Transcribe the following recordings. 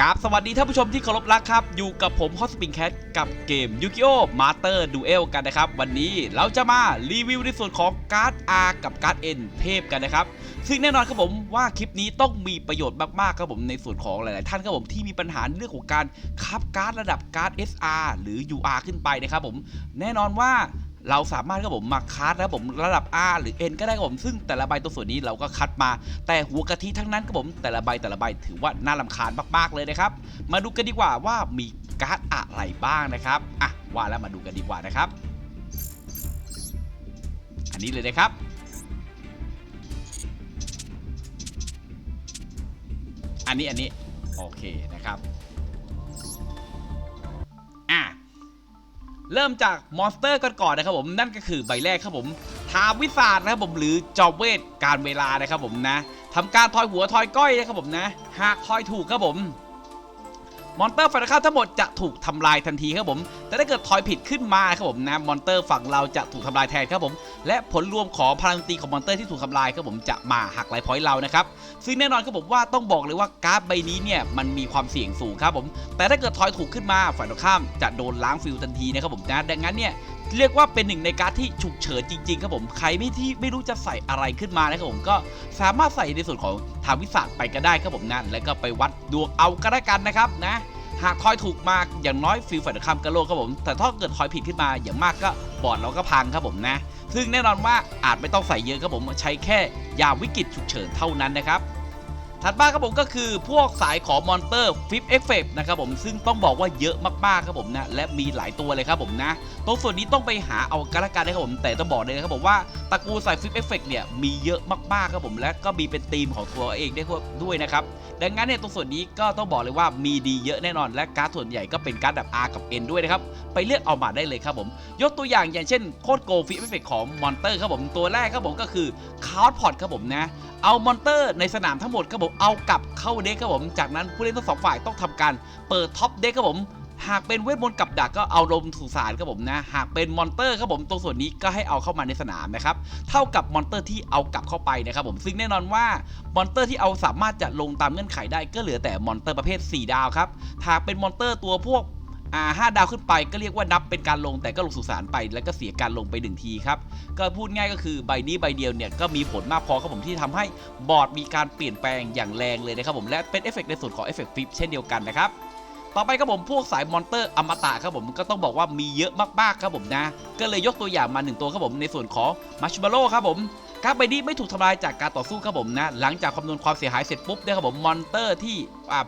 กราบสวัสดีท่านผู้ชมที่เคารพรักครับ อยู่กับผมฮอสปิงแคทกับเกมยูกิโอมาสเตอร์ดูเอลกันนะครับ วันนี้เราจะมารีวิวในส่วนของการ์ด R กับการ์ด N เทพกันนะครับ ซึ่งแน่นอนครับผมว่าคลิปนี้ต้องมีประโยชน์มากๆครับผมในส่วนของหลายๆ ท่านครับผมที่มีปัญหาเรื่องของการคับการ์ดระดับการ์ด SR หรือ UR ขึ้นไปนะครับผมแน่นอนว่า เราสามารถครับผมมาคัดนะผมระดับ R หรือ N ก็ได้ครับผมซึ่งแต่ละใบตัวส่วนนี้เราก็คัดมา แต่หัวกะทิทั้งนั้นครับผมแต่ละใบแต่ละใบถือว่าน่าลำคาญมากๆเลยนะครับ มาดูกันดีกว่าว่ามีการ์ดอะไรบ้างนะครับอะว่าแล้วมาดูกันดีกว่านะครับ อันนี้เลยนะครับอันนี้อันนี้โอเคนะครับ เริ่มจากมอนสเตอร์กันก่อนนะครับผมนั่นก็คือใบแรกครับผมทาวิสาดนะครับผมหรือจอบเวทการเวลานะครับผมนะทำการทอยหัวทอยก้อยนะครับผมนะ หากทอยถูกครับผม มอนเตอร์ฝั่งตรงข้ามทั้งหมดจะถูกทำลายทันทีครับผม แต่ถ้าเกิดทอยผิดขึ้นมาครับผมนะมอนเตอร์ฝั่งเราจะถูกทำลายแทนครับผม และผลรวมของพลังตีของมอนเตอร์ที่ถูกทำลายครับผมจะมาหักไลพอยต์เรานะครับ ซึ่งแน่นอนครับผมว่าต้องบอกเลยว่าการ์ดใบนี้เนี่ยมันมีความเสี่ยงสูงครับผม แต่ถ้าเกิดทอยถูกขึ้นมาฝ่ายตรงข้ามจะโดนล้างฟิลทันทีนะครับผมนะดังนั้นเนี่ยเรียกว่าเป็นหนึ่งในการ์ดที่ฉุกเฉินจริงๆครับผมใครไม่ที่ไม่รู้จะใส่อะไรขึ้นมานะครับผมก็สามารถใส่ในส่วนของทางวิสาสไปก็ได้ครับผมนะแล้วก็ไปวัดดวงเอาก็ได้กันนะครับนะหากทอยถูกมากอย่างน้อยฟิลฝ่ายตรงข้ามก็โลกครับผม แต่ถ้าเกิดทอยผิดขึ้นมาอย่างมากก็บอดเราก็พังครับผมนะ ซึ่งแน่นอนว่าอาจไม่ต้องใส่เยอะครับผมใช้แค่ยาวิกฤตฉุกเฉินเท่านั้นนะครับ ถัดมาครับผมก็คือพวกสายของมอนเตอร์ฟิปเอฟเฟกนะครับผมซึ่งต้องบอกว่าเยอะมากๆครับผมนะและมีหลายตัวเลยครับผมนะตรงส่วนนี้ต้องไปหาเอากันละกันนะครับผมแต่ต้องบอกเลยนะครับผมว่าตระกูลสายฟิปเอฟเฟกเนี่ยมีเยอะมากๆครับผมและก็มีเป็นธีมของตัวเองได้ด้วยนะครับดังนั้นเนี่ยตรงส่วนนี้ก็ต้องบอกเลยว่ามีดีเยอะแน่นอน และการ์ดส่วนใหญ่ก็เป็นการ์ดแบบ R กับ N ด้วยนะครับไปเลือกเอามาได้เลยครับผมยกตัวอย่างอย่างเช่นโคดโกฟิปเอฟเฟกของมอนเตอร์ครับผมตัวแรกครับผมก็คือคาร์ดพอดครับผมนะเอามอนเตอร์ในสนามทั้งหมดครับผมเอากลับเข้าเด็กครับผม จากนั้นผู้เล่นทั้งสองฝ่ายต้องทำการเปิดท็อปเด็กครับผมหากเป็นเวทมนต์กับดักก็เอาลมสู่สารครับผมนะหากเป็นมอนเตอร์ครับผมตรงส่วนนี้ก็ให้เอาเข้ามาในสนามนะครับเท่ากับมอนเตอร์ที่เอากลับเข้าไปนะครับผมซึ่งแน่นอนว่ามอนเตอร์ที่เอาสามารถจะลงตามเงื่อนไขได้ก็เหลือแต่มอนเตอร์ประเภท 4 ดาวครับหากเป็นมอนเตอร์ตัวพวก อ่าห้าดาวขึ้นไปก็เรียกว่านับเป็นการลงแต่ก็ลงสุสานไป แล้วก็เสียการลงไปหนึ่งทีครับ ก็พูดง่ายก็คือใบนี้ใบเดียวเนี่ยก็มีผลมากพอครับผมที่ทำให้บอร์ดมีการเปลี่ยนแปลงอย่างแรงเลยนะครับผมและเป็นเอฟเฟกต์ในส่วนของเอฟเฟกต์ฟิปเช่นเดียวกันนะครับต่อไปครับผมพวกสายมอนเตอร์อมตะครับผมก็ต้องบอกว่ามีเยอะมากๆครับผมนะ ก็เลยยกตัวอย่างมาหนึ่งตัวครับผมในส่วนของมัชเบโลครับผมการดใบนี้ไม่ถูกทำลายจากการต่อสู้ครับผมนะ หลังจากคำนวณความเสียหายเสร็จปุ๊บเนี่ยครับผมมอนเตอร์ที่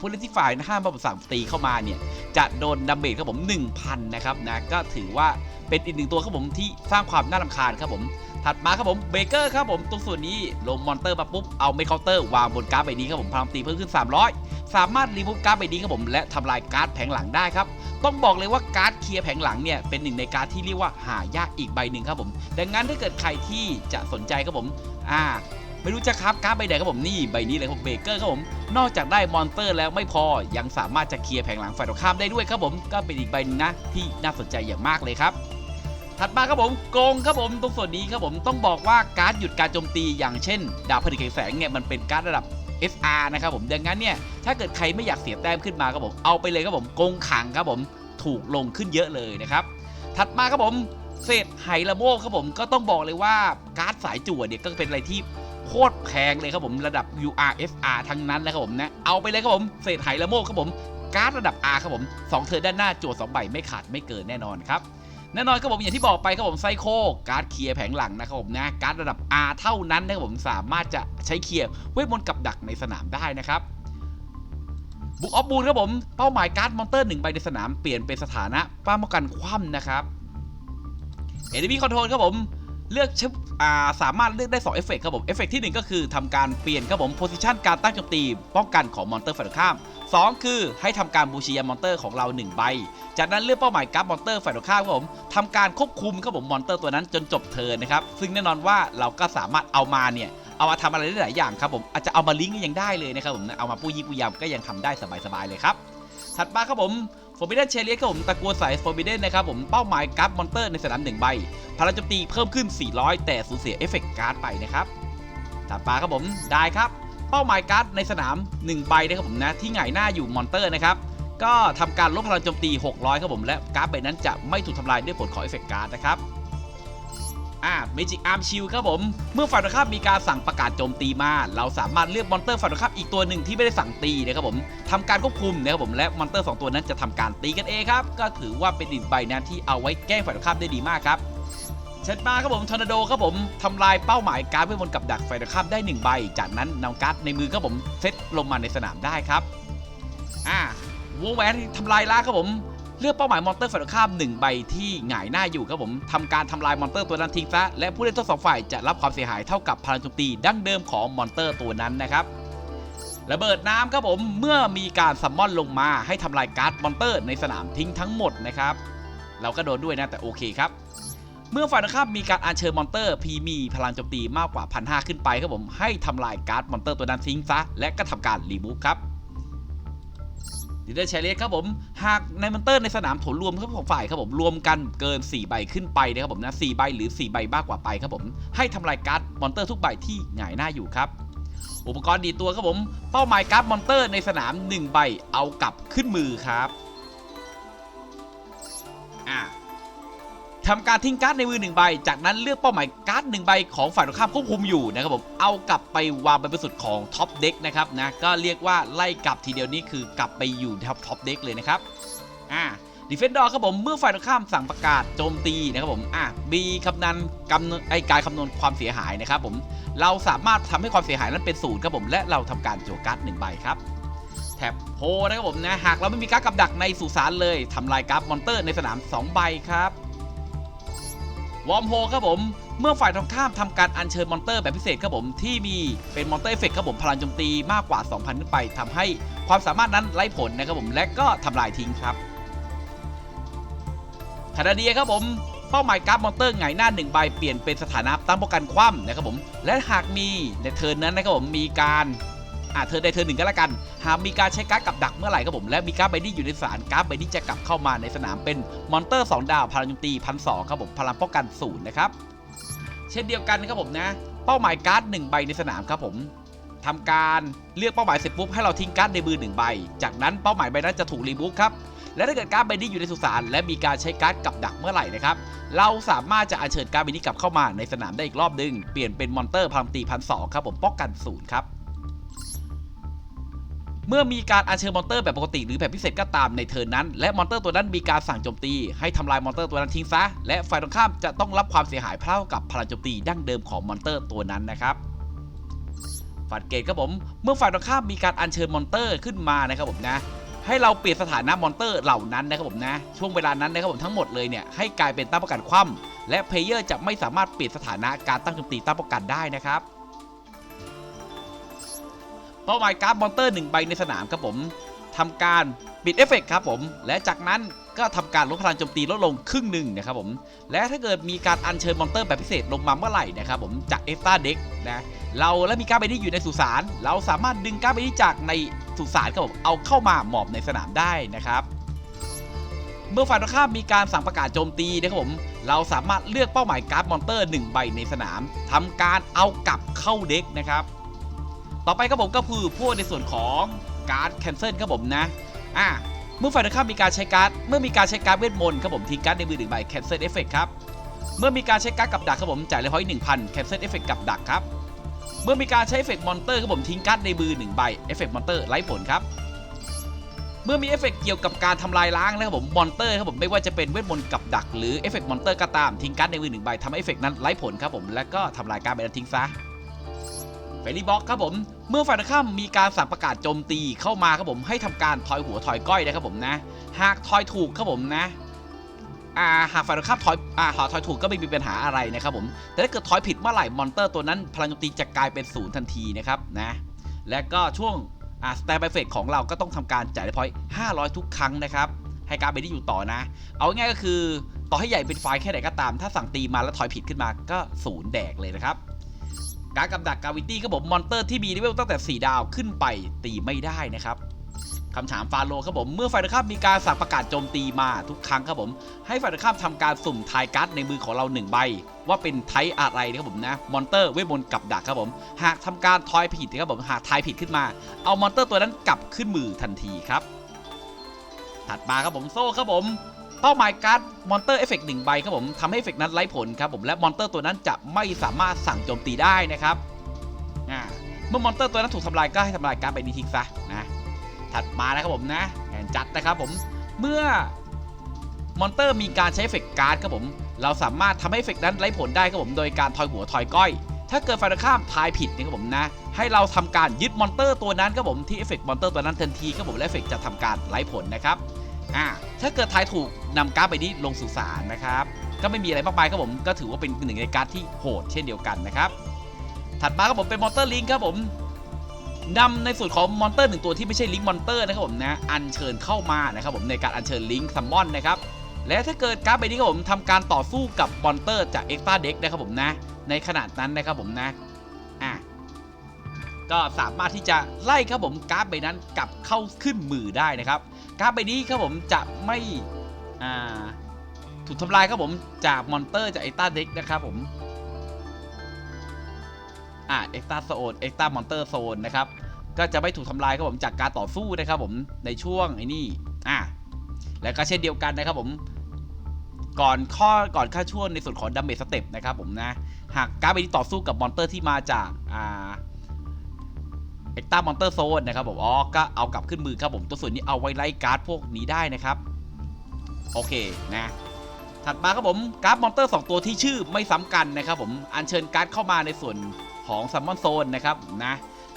ผู้เล่นที่ฝ่ายห้ามมาสั่งตีเข้ามาเนี่ยจะโดนดาเมจครับผม 1,000 นะครับนะก็ถือว่าเป็นอีกหนึ่งตัวครับผมที่สร้างความน่ารำคาญครับผมถัดมาครับผมเบเกอร์ครับผมตรงส่วนนี้ลงมอนเตอร์มาปุ๊บเอาไม่เคาน์เตอร์วางบนการ์ดใบนี้ครับผมพลังตีเพิ่มขึ้น 300 สามารถรีมูฟการ์ดใบนี้ครับผมและทำลายการ์ดแผงหลังได้ครับต้องบอกเลยว่าการ์ดเคลียร์แผงหลังเนี่ยเป็นหนึ่งในการ์ดที่เรียกว่าหายากอีกใบหนึ่งครับผม ดังนั้นถ้าเกิดใครที่จะสนใจครับผมอ่า ไม่รู้จะครับการ์ดใบไหนครับผมนี่ใบนี้เลยครับเบเกอร์ครับผมนอกจากได้มอนเตอร์แล้วไม่พอยังสามารถจะเคลียร์แผงหลังฝ่ายตรงข้ามได้ด้วยครับผมก็เป็นอีกใบหนึงนะที่น่าสนใจอย่างมากเลยครับถัดมาครับผมโกงครับผมตรงส่วนนี้ครับผมต้องบอกว่าการ์ดหยุดการโจมตีอย่างเช่น ดาบผลิตแสงเนี่ยมันเป็นการ์ดระดับ SR นะครับผมดังนั้นเนี่ยถ้าเกิดใครไม่อยากเสียแต้มขึ้นมาครับผมเอาไปเลยครับผมโกงขังครับผมถูกลงขึ้นเยอะเลยนะครับถัดมาครับผมเศษไหละโมกครับผมก็ต้องบอกเลยว่าการ์ดสายจั่วเนี่ยก็เป็นอะไรที่ โคตรแพงเลยครับผมระดับ URFR ทั้งนั้นนะครับผมนะเอาไปเลยครับผมเศษไหละโมกครับผมการ์ดระดับ R ครับผมสองเทิร์ด้านหน้าจวสองใบไม่ขาดไม่เกินแน่นอนครับแน่นอนครับผมอย่างที่บอกไปครับผมไซโคการ์ดเคลียร์แผงหลังนะครับผมนะการ์ดระดับ R เท่านั้นนะครับผมสามารถจะใช้เคลียร์เวทมนต์กับดักในสนามได้นะครับบุกออฟบูลครับผมเป้าหมายการ์ดมอนเตอร์หนึ่งใบในสนามเปลี่ยนเป็นสถานะป้องกันคว่ำนะครับเอเดมี่คอนโทรลครับผม เลือกชอ่าสามารถเลือกได้2เอฟเฟกต์ครับผมเอฟเฟกต์ที่หนึ่งก็คือทำการเปลี่ยนครับผมโพซิชันการตั้งโจมตีป้องกันของมอนเตอร์ฝ่ายตรงข้ามสองคือให้ทำการบูชียามอนเตอร์ของเราหนึ่งใบ จากนั้นเลือกเป้าหมายกราฟมอนเตอร์ฝ่ายตรงข้ามครับผมทำการควบคุมครับผมมอนเตอร์ตัวนั้นจนจบเทิร์นนะครับซึ่งแน่นอนว่าเราก็สามารถเอามาเนี่ยเอามาทำอะไรได้หลายอย่างครับผมอาจจะเอามาลิงก์ก็ยังได้เลยนะครับผมเอามาปู้ยี่ปู้ยำก็ยังทำได้สบายๆเลยครับ ถัดมาครับผมโฟบิเดนเชเลียครับผมตะกัวสายโฟบิเดนนะครับผมเป้าหมายกราฟมอนเตอร์ในสนามหนึ่งใบพลังโจมตีเพิ่มขึ้น 400 แต่สูญเสียเอฟเฟกต์การ์ดไปนะครับถัดมาครับผมได้ครับเป้าหมายการ์ดในสนาม 1 ใบนะครับผมนะที่หงายหน้าอยู่มอนเตอร์นะครับก็ทำการลดพลังโจมตี 600 ครับผม และการ์ดใบนั้นจะไม่ถูกทำลายด้วยผลของเอฟเฟกต์การ์ดนะครับ อ่าเมจิกอาร์มชิลครับผม เมื่อฝ่ายตรงข้ามมีการสั่งประกาศโจมตีมา เราสามารถเลือกมอนเตอร์ฝ่ายตรงข้ามอีกตัวหนึ่งที่ไม่ได้สั่งตีนะครับผมทำการควบคุมนะครับผมและมอนเตอร์ 2 ตัวนั้นจะทำการตีกันเองครับ ก็ถือว่าเป็นอีกใบนะที่เอาไว้แก้ฝ่ายตรงข้ามได้ดีมากครับเช็ดมาครับผมทอร์นาโดครับผมทำลายเป้าหมายการ์ดเวทมนต์กับดักไฟตรงข้ามได้ 1 ใบ จากนั้นนำการ์ดในมือครับผมเซตลงมาในสนามได้ครับอ่าวงแหวนทำลายล้าครับผม เลือกเป้าหมายมอนเตอร์ฝ่ายตรงข้าม1ใบที่หงายหน้าอยู่ครับผมทำการทำลายมอนเตอร์ตัวนั้นทิ้งซะและผู้เล่นทั้งสองฝ่ายจะรับความเสียหายเท่ากับพลังโจมตีดั้งเดิมของมอนเตอร์ตัวนั้นนะครับระเบิดน้ำครับผมเมื่อมีการซัมมอนลงมาให้ทำลายการ์ดมอนเตอร์ในสนามทิ้งทั้งหมดนะครับเราก็โดนด้วยนะแต่โอเคครับเมื่อฝ่ายตรงข้ามมีการอัญเชิญมอนเตอร์พีมีพลังโจมตีมากกว่า1,500ขึ้นไปครับผมให้ทำลายการ์ดมอนเตอร์ตัวนั้นทิ้งซะและก็ทำการรีมูฟครับ ดีเดอร์เชเลสครับผมหากในมอนเตอร์ในสนามโถรวมทั้งสองฝ่ายครับผมรวมกันเกิน 4 ใบขึ้นไปนะครับผมนะ4ใบหรือ 4 ใบมากกว่าไปครับผมให้ทำลายการ์ดมอนเตอร์ทุกใบที่หงายหน้าอยู่ครับอุปกรณ์ดีตัวครับผม เป้าหมายการ์ดมอนเตอร์ในสนาม 1 ใบเอากลับขึ้นมือครับอ่า ทำการทิ้งการ์ดในมือหนึ่งใบ จากนั้นเลือกเป้าหมายการ์ดหนึ่งใบของฝ่ายตรงข้ามควบคุมอยู่นะครับผมเอากลับไปวางเป็นสุดของท็อปเด็กนะครับนะก็เรียกว่าไล่กลับทีเดียวนี้คือกลับไปอยู่ท็อปท็อปเด็กเลยนะครับอ่าดิเฟนดอร์ครับผมเมื่อฝ่ายตรงข้ามสั่งประกาศโจมตีนะครับผมอะมีคำนันกำไอการคำนวณความเสียหายนะครับผมเราสามารถทำให้ความเสียหายนั้นเป็นศูนย์ครับผมและเราทำการโจการ์ดหนึ่งใบครับแท็บโพนะครับผมนะหากเราไม่มีการ์ดกับดักในสุสานเลยทำลายการ์ดมอนเตอร์ในสนามสองใบครับ วอร์มโฮครับผม เมื่อฝ่ายตรงข้ามทำการอัญเชิญมอนเตอร์แบบพิเศษครับผมที่มีเป็นมอนเตอร์เอฟเฟกครับผมพลังโจมตีมากกว่า 2,000 ขึ้นไปทำให้ความสามารถนั้นไร้ผลนะครับผมและก็ทำลายทิ้งครับคานาเดียครับผมเป้าหมายการ์ดมอนเตอร์ไงหน้าหนึ่งใบเปลี่ยนเป็นสถานะตั้งป้องกันคว่ำนะครับผมและหากมีในเทิร์นนั้นนะครับผมมีการ อ่าเทิร์นใดเทิร์นหนึ่งก็แล้วกัน หากมีการใช้การ์ดกับดักเมื่อไหร่ครับผม และมีการ์ดใบนี้อยู่ในสารการ์ดใบนี้จะกลับเข้ามาในสนามเป็นมอนเตอร์ 2 ดาวพลังโจมตีพันสครับผมพลังป้องกันศูนย์นะครับเช่นเดียวกันครับผมนะ เป้าหมายการ์ดหนึ่งใบในสนามครับผมทำการเลือกเป้าหมายเสร็จปุ๊บให้เราทิ้งการ์ดในมือหนึ่งใบ จากนั้นเป้าหมายใบนั้นจะถูกรีมูฟครับและถ้าเกิดการ์ดใบนี้อยู่ในสุสานและมีการใช้การ์ดกับดักเมื่อไหร่นะครับ เราสามารถจะอัญเชิญการ์ดใบนี้กลับเข้ามาในสนามได้อีกรอบหนึงเปลี่ยนเป็นมอนเตอร์พลังตีพันสครับผมป้องกันศูนย์ครับ เมื่อมีการอัญเชิญมอนเตอร์แบบปกติหรือแบบพิเศษก็ตามในเทิร์นนั้น และมอนเตอร์ตัวนั้นมีการสั่งโจมตี ให้ทำลายมอนเตอร์ตัวนั้นทิ้งซะ และฝ่ายตรงข้ามจะต้องรับความเสียหายเท่ากับพลังโจมตีดั้งเดิมของมอนเตอร์ตัวนั้นนะครับฝัดเกตครับผม เมื่อฝ่ายตรงข้ามมีการอัญเชิญมอนเตอร์ขึ้นมานะครับผมนะ ให้เราเปลี่ยนสถานะมอนเตอร์เหล่านั้นนะครับผมนะ ช่วงเวลานั้นนะครับผมทั้งหมดเลยเนี่ยให้กลายเป็นตั้งป้องกันคว่ำและเพลเยอร์จะไม่สามารถเปลี่ยนสถานะการตั้งโจมตีตั้งป้องกันได้นะครับ เป้าหมายการ์ดมอนเตอร์หนึ่งใบในสนามครับผมทำการปิดเอฟเฟกต์ครับผม และจากนั้นก็ทำการลดพลังโจมตีลดลงครึ่งหนึ่งนะครับผม และถ้าเกิดมีการอัญเชิญมอนเตอร์แบบพิเศษลงมาเมื่อไหร่นะครับผมจากเอฟตาเด็กนะ เราและมีการ์ดใบนี้อยู่ในสุสาน เราสามารถดึงการ์ดใบนี้จากในสุสานครับผมเอาเข้ามาหมอบในสนามได้นะครับเมื่อฝ่ายตรงข้ามมีการสั่งประกาศโจมตีนะครับผม เราสามารถเลือกเป้าหมายการ์ดมอนเตอร์ 1 ใบในสนามทำการเอากลับเข้าเด็กนะครับ ต่อไปครับผมก็คือพวกในส่วนของการ์ดแคนเซิลครับผมนะอ่าเมื่อฝ่ายตรงข้ามมีการใช้การ์ดเมื่อมีการใช้การ์ดเวทมนต์ครับผมทิ้งการ์ดในมือหนึ่งใบแคนเซิลเอฟเฟกครับเมื่อมีการใช้การ์ดกับดักครับผมจ่ายเลยพอยหนึ่งพันแคนเซิลเอฟเฟกกับดักครับเมื่อมีการใช้เอฟเฟกมอนเตอร์ครับผมทิ้งการ์ดในมือหนึ่งใบเอฟเฟกมอนเตอร์ไร้ผลครับเมื่อมีเอฟเฟกเกี่ยวกับการทำลายล้างนะครับผมมอนเตอร์ครับผมไม่ว่าจะเป็นเวทมนต์กับดัก หรือเอฟเฟกมอนเตอร์ก็ตามทิ้งการ์ดในมือหนึ่งใบทำให้เอฟเฟกนั้นไร้ผลครับผมและก็ทำลายการ์ดใบนั้นทิ้งซะ เฟรลี่บ็อกครับผม เมื่อฝ่ายตรงข้ามมีการสั่งประกาศโจมตีเข้ามาครับผมให้ทำการถอยหัวถอยก้อยนะครับผมนะ หากถอยถูกครับผมนะอ่าหากฝ่ายตรงข้ามถอยอ่าหากถอยถูกก็ไม่มีปัญหาอะไรนะครับผมแต่ถ้าเกิดถอยผิดเมื่อไหร่มอนเตอร์ตัวนั้น พลังโจมตีจะกลายเป็นศูนย์ทันทีนะครับนะและก็ช่วงอ่าสแตนบายเฟกของเราก็ต้องทำการจ่ายได้พอยต์500 ทุกครั้งนะครับให้การไปที่อยู่ต่อนะ เอาง่ายก็คือต่อให้ใหญ่เป็นไฟแค่ไหนก็ตาม ถ้าสั่งตีมาแล้วถอยผิดขึ้นมาก็ศูนย์แดกเลยนะครับ การกับดักกาวิตี้ครับผมมอนเตอร์ที่มีเลเวลตั้งแต่ 4 ดาวขึ้นไปตีไม่ได้นะครับคำถามฟาโลครับผมเมื่อฝ่ายตรงข้ามมีการสั่งประกาศโจมตีมาทุกครั้งครับผม ให้ฝ่ายตรงข้ามทำการสุ่มทายการ์ดในมือของเราหนึ่งใบ ว่าเป็นไทป์อะไรนะครับผมนะมอนเตอร์เวทมนต์กับดักครับผม หากทำการทอยผิดนะครับผมหากทายผิดขึ้นมา เอามอนเตอร์ตัวนั้นกลับขึ้นมือทันทีครับ ถัดมาครับผมโซ่ครับผม เป้าหมายการ์ดมอนเตอร์เอฟเฟกต์หนึ่งใบครับผมทำให้เอฟเฟกต์นั้นไร้ผลครับผมและมอนเตอร์ตัวนั้นจะไม่สามารถสั่งโจมตีได้นะครับเมื่อมอนเตอร์ตัวนั้นถูกทำลายก็ให้ทำลายการ์ดใบนี้ทิ้งซะนะถัดมานะครับผมนะแผนจัดนะครับผมเมื่อมอนเตอร์มีการใช้เอฟเฟกต์การ์ดครับผมเราสามารถทำให้เอฟเฟกต์นั้นไร้ผลได้ครับผมโดยการทอยหัวทอยก้อย ถ้าเกิดฝ่ายตรงข้ามทายผิดนะครับผมนะให้เราทำการยึดมอนเตอร์ตัวนั้นครับผมที่เอฟเฟกต์มอนเตอร์ตัวนั้นทันทีครับผมและเอฟเฟกต์จะทำการไร้ผลนะครับ อ่าถ้าเกิดทายถูกนำการ์ดใบนี้ลงสู่ศาลนะครับ ก็ไม่มีอะไรมากมายครับผมก็ถือว่าเป็นหนึ่งในการ์ดที่โหดเช่นเดียวกันนะครับ ถัดมาครับผมเป็นมอนเตอร์ลิงครับผมนำในส่วนของมอนเตอร์หนึ่งตัวที่ไม่ใช่ลิงมอนเตอร์นะครับผมนะอัญเชิญเข้ามานะครับผมในการอัญเชิญลิงซัมมอนนะครับและถ้าเกิดการ์ดใบนี้ครับผมทำการต่อสู้กับมอนเตอร์จากเอ็กซ์ตร้าเด็กนะครับผมนะในขนาดนั้นนะครับผมนะอะก็สามารถที่จะไล่ครับผมการ์ดใบนั้นกลับเข้าขึ้นมือได้นะครับ การ์ดใบนี้ครับผมจะไม่ถูกทำลายครับผมจากมอนเตอร์จากเอ็กตาเด็กนะครับผมอ่าเอ็กตาโซนเอ็กตามอนเตอร์โซนนะครับก็จะไม่ถูกทำลายครับผมจากการต่อสู้นะครับผมในช่วงไอ้นี่อ่าแล้วก็เช่นเดียวกันนะครับผมก่อนข้อก่อนค่าช่วงในส่วนของดัมเมจสเต็ปนะครับผมนะหากการ์ดใบนี้ต่อสู้กับมอนเตอร์ที่มาจากอ่า เอ็กตามอนเตอร์โซนนะครับผมอ๋อก็เอากลับขึ้นมือครับผมตัวส่วนนี้เอาไว้ไล่การ์ดพวกนี้ได้นะครับ โอเคนะถัดมาครับผมการ์ดมอนเตอร์ 2 ตัวที่ชื่อไม่ซ้ำกันนะครับผมอัญเชิญการ์ดเข้ามาในส่วนของซัมมอนโซนนะครับนะ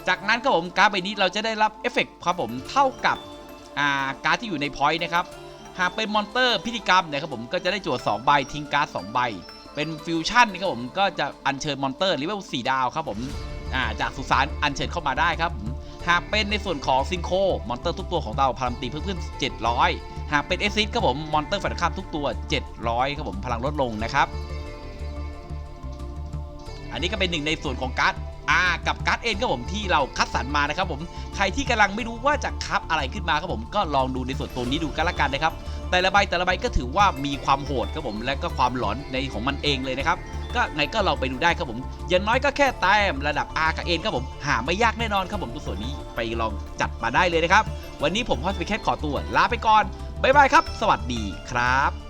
จากนั้นครับผมการ์ดใบนี้เราจะได้รับเอฟเฟกต์ครับผมเท่ากับาการ์ดที่อยู่ในพอยต์นะครับหากเป็นมอนเตอร์พิธีกรรมนะครับผมก็จะได้จั่ว2ใบทิ้งการ์ด2ใบ เป็นฟิวชั่นนะครับผมก็จะอัญเชิญมอนเตอร์เลเวล4ดาวครับผม อ่าจากสุสานอันเชิญเข้ามาได้ครับ หากเป็นในส่วนของซิงโคมอนเตอร์ทุกตัวของเราพลังตีเพิ่มขึ้น 700 หากเป็นเอซิสครับผมมอนเตอร์ฝ่ายข้ามทุกตัว 700ครับผมพลังลดลงนะครับ อันนี้ก็เป็นหนึ่งในส่วนของการ์ด อ่ากับการ์ดเอ็นครับผมที่เราคัดสรรมานะครับผมใครที่กำลังไม่รู้ว่าจะคับอะไรขึ้นมาครับผมก็ลองดูในส่วนตัวนี้ดูกันละกันนะครับแต่ละใบแต่ละใบก็ถือว่ามีความโหดครับผมและก็ความหลอนในของมันเองเลยนะครับก็ไงก็เราไปดูได้ครับผมอย่างน้อยก็แค่แต้มระดับ R กับ N ครับผมหาไม่ยากแน่นอนครับผมตัวส่วนนี้ไปลองจัดมาได้เลยนะครับ วันนี้ผมฮอสพิแคทขอตัวลาไปก่อนบ๊ายบายครับ สวัสดีครับ